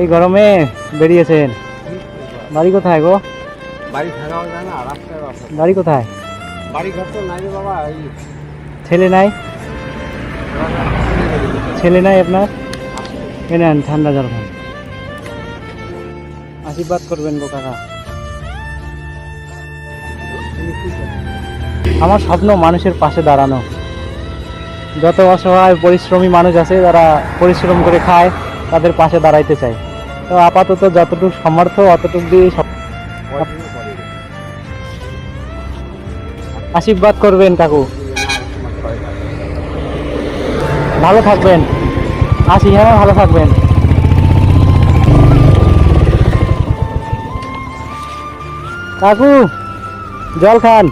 এই গরমে বেরিয়েছেন। বাড়ি কোথায় গো? বাড়ি থাকাও যায় না রাস্তায় বাড়ি কোথায়? বাড়ি ঘর তো নাই বাবা এই ছেলে নাই? ছেলে নাই আপনার? এনে নেন ঠান্ডা জল খান। আশীর্বাদ করবেন গো কাকা। আমার স্বপ্ন মানুষের পাশে দাঁড়ানো। যত অসহায় পরিশ্রমী মানুষ আছে, যারা পরিশ্রম করে খায়, তাদের পাশে দাঁড়াইতে চাই তো আপাতত যতটুকু সামর্থ্য, অতটুকু দিয়ে। আশীর্বাদ করবেন কাকু। ভালো থাকবেন আসি হ্যাঁ ভালো থাকবেন কাকু, জল খান